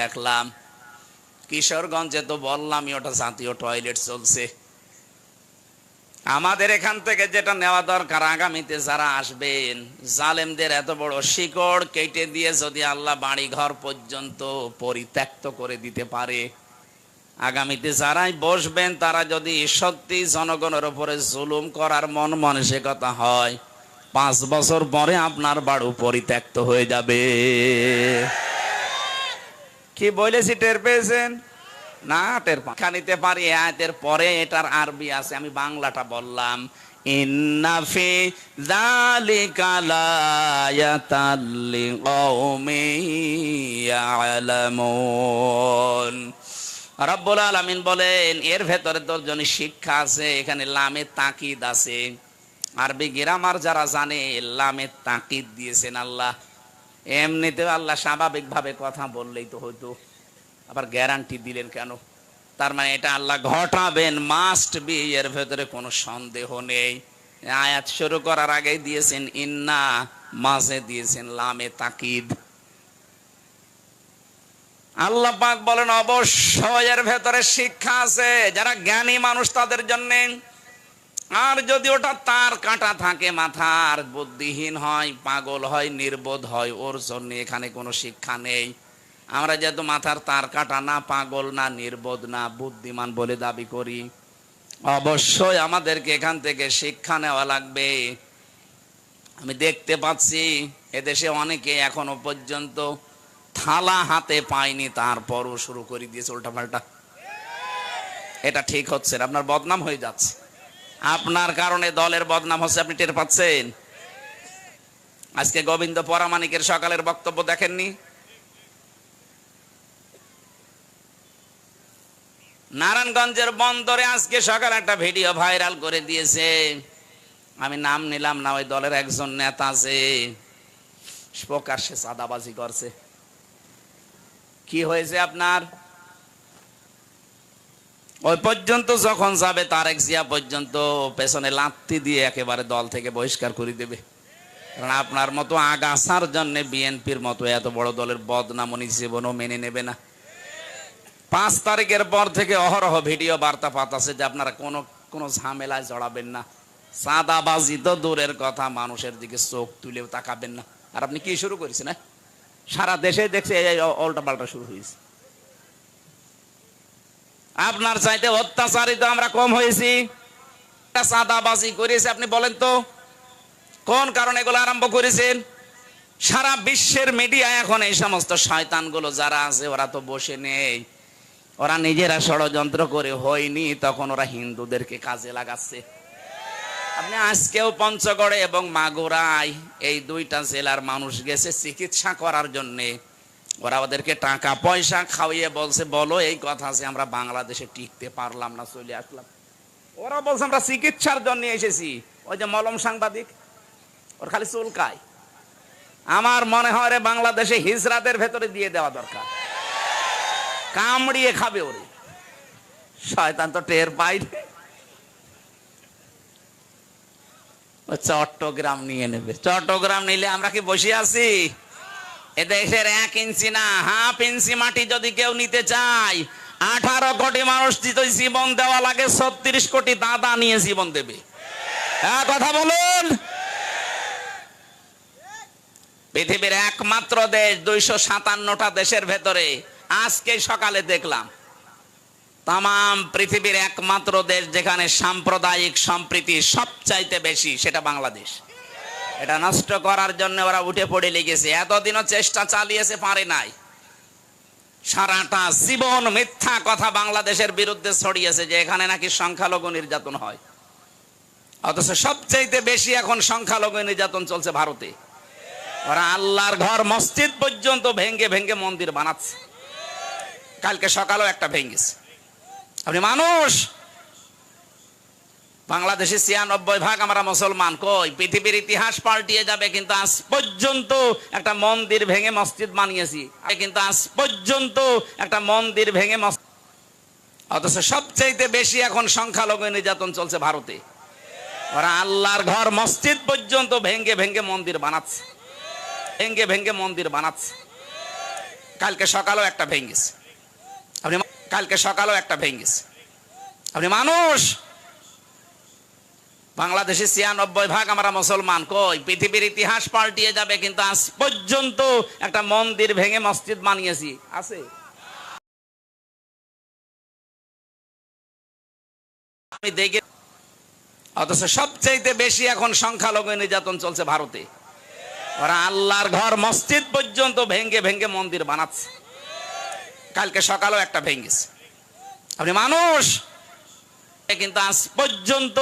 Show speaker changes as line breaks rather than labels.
দেখলাম। কিশোরগঞ্জে তো বললামই ওটা জাতীয় টয়লেট চলছে। আমাদের এখান থেকে যেটা নেওয়া দরকার, আগামীতে যারা আসবেন, জালেমদের এত বড় শিকড় কেটে দিয়ে যদি আল্লাহ বাড়ি ঘর পর্যন্ত পরিত্যক্ত করে দিতে পারে। আগামীতে যারাই বসবেন, তারা যদি সত্যি জনগণের উপরে জুলুম করার মন মানসিকতা হয়, পাঁচ বছর পরে আপনার বাড়ু পরিত্যক্ত হয়ে যাবে। কি বলেছি, টের পেয়েছেন? না, টের পা নিতে পারি আয়াতের পরে এটার আরবি আছে, আমি বাংলাটা বললাম। রব্বুল আলামিন বলেন, এর ভেতরে তোর জন্য শিক্ষা আছে, এখানে লামে তাকিদ আছে। আরবি গ্রামার যারা জানে, লামে তাকিদ দিয়েছেন আল্লাহ। এমনিতেও আল্লাহ স্বাভাবিকভাবে কথা বললেই তো হয়তো আবার গ্যারান্টি দিলেন কেন? তার মানে এটা আল্লাহ ঘটাবেন মাস্ট বি এর ভেতরে কোনো সন্দেহ নেই। আয়াত শুরু করার আগেই দিয়েছেন, ইন্না মাঝে দিয়েছেন লামে তাকিদ। আল্লাহ পাক বলেন, অবশ্যই এর ভেতরে শিক্ষা আছে। যারা জ্ঞানী মানুষ তাদের জন্য আর যদি ওটা তার কাটা থাকে, মাথার বুদ্ধিহীন হয়, পাগল হয়, নির্বোধ হয়, ওর জন্য এখানে কোনো শিক্ষা নেই। আমরা যেহেতু মাথার তার কাটা না, পাগল না, নির্বোধ না, বুদ্ধিমান বলে দাবি করি। অবশ্যই আমাদেরকে এখান থেকে শিক্ষা নেওয়া লাগবে। আমি দেখতে পাচ্ছি, এদেশে অনেকে এখনও পর্যন্ত থালা হাতে পায়নি, তারপরও শুরু করে দিয়েছে উল্টাপাল্টা। এটা ঠিক হচ্ছে আপনার বদনাম হয়ে যাচ্ছে। আপনার কারণে দলের বদনাম হচ্ছে, আপনি টের পাচ্ছেন? আজকে গোবিন্দ পরামানিকের সকালের বক্তব্য দেখেননি? নারায়ণগঞ্জের বন্দরে আজকে সকালে একটা ভিডিও ভাইরাল করে দিয়েছে। আমি নাম নিলাম না, ওই দলের একজন নেতা আছে প্রকাশ্যে সাদাবাজি করছে। কি হয়েছে আপনার? ওই পর্যন্ত যখন যাবে, তারেক জিয়া পর্যন্ত পেছনে লাত্তি দিয়ে একেবারে দল থেকে বহিষ্কার করে দেবে। কারণ আপনার মতো আগাছার জন্য বিএনপির মতো এত বড় দলের বদনামনি জীবনও মেনে নেবে না। পাঁচ তারিখের পর থেকে অহরহ ভিডিও বার্তা পাতাছে যে আপনারা কোনো কোনো ঝামেলায় জড়াবেন না। সাদাবাজি তো দূরের কথা, মানুষের দিকে চোখ তুলেও তাকাবেন না। আর আপনি কি শুরু করেছেন হ্যাঁ? সারা দেশে দেখছে এই উল্টা পাল্টা শুরু হয়েছে। আপনার চাইতে অত্যাচারিত আমরা কম হয়েছি। চাঁদাবাজি করেছে, আপনি বলেন তো, কোন কারণে এগুলো আরম্ভ করেছেন? সারা বিশ্বের মিডিয়া এখন এই সমস্ত শয়তানগুলো যারা আছে, ওরা তো বসে নেই। ওরা নিজেরা ষড়যন্ত্র করে হয়নি, তখন ওরা হিন্দুদেরকে কাজে লাগাচ্ছে। আপনি আজকেও পঞ্চগড়ে এবং মাগুরায় এই দুইটা জেলার মানুষ গেছে চিকিৎসা করার জন্যে। ওরা ওদেরকে টাকা পয়সা খাওয়িয়ে বলছে, বলো, এই কথা আছে, আমরা বাংলাদেশে টিকতে পারলাম না, চলে আসলাম। ওরা বলছে, আমরা চিকিৎসার জন্য এসেছি। ওই যে মলম সাংবাদিক, ওর খালি চুলকায় আমার মনে হয় রে, বাংলাদেশে হিজরাদের ভেতরে দিয়ে দেওয়া দরকার। কামড়িয়ে খাবে ওরে। শয়তান তো টের পাইলে চট্টগ্রাম নিয়ে নেবে। চট্টগ্রাম নিলে আমরা কি বসে আছি? এদেশের এক ইঞ্চি না, হাফ ইঞ্চি মাটি যদি কেউ নিতে চায়, আঠারো কোটি মানুষ যদি জীবন দেওয়া লাগে, ছত্রিশ কোটি দাদা নিয়ে জীবন দেবে। হ্যাঁ কথা বলুন। পৃথিবীর একমাত্র দেশ, দুইশো সাতান্নটা দেশের ভেতরে। আজকে সকালে দেখলাম তাম পৃথিবীর একমাত্র দেশ যেখানে সাম্প্রদায়িক সম্প্রীতি সবচাইতে বেশি, সেটা বাংলাদেশ। এটা নষ্ট করার জন্য ওরা উঠে পড়ে লেগেছে। এতদিনও চেষ্টা চালিয়েছে, পারে নাই। সারাটা জীবন মিথ্যা কথা বাংলাদেশের বিরুদ্ধে ছড়িয়েছে যে এখানে নাকি সংখ্যালঘু নির্যাতন হয়। অথচ সবচাইতে বেশি এখন সংখ্যালঘু নির্যাতন চলছে ভারতে। ওরা আল্লাহর ঘর মসজিদ পর্যন্ত ভেঙ্গে ভেঙ্গে মন্দির বানাচ্ছে। কালকে সকালেও একটা ভেঙ্গেছে। আপনি মানুষ বাংলাদেশে ছিয়ানব্বই ভাগ আমরা মুসলমান। কই? পৃথিবীর ইতিহাস পাল্টিয়ে যাবে, কিন্তু আজ পর্যন্ত একটা মন্দির ভেঙে মসজিদ বানিয়েছি। কিন্তু আজ পর্যন্ত একটা মন্দির ভেঙে অথচ সবচাইতে বেশি এখন সংখ্যালঘু নির্যাতন চলছে ভারতে। ওরা আল্লাহর ঘর মসজিদ পর্যন্ত ভেঙ্গে ভেঙ্গে মন্দির বানাচ্ছে। ভেঙ্গে ভেঙ্গে মন্দির বানাচ্ছে। কালকে সকালেও একটা ভেঙ্গেছে আপনি কালকে সকালেও একটা ভেঙ্গেছে আপনি মানুষ বাংলাদেশে ছিয়ানব্বই ভাগ আমরা মুসলমান। কই? পৃথিবীর ইতিহাস পাল্টিয়ে যাবে, কিন্তু আজ পর্যন্ত একটা মন্দির ভেঙে মসজিদ বানিয়েছি। আছে? আমি দেখে অথচ সবচাইতে বেশি এখন সংখ্যালঘু নির্যাতন চলছে ভারতে। ওরা আল্লাহর ঘর মসজিদ পর্যন্ত ভেঙ্গে ভেঙ্গে মন্দির বানাচ্ছে। কালকে সকালেও একটা ভেঙ্গেছে আপনি মানুষ! কিন্তু আজ পর্যন্ত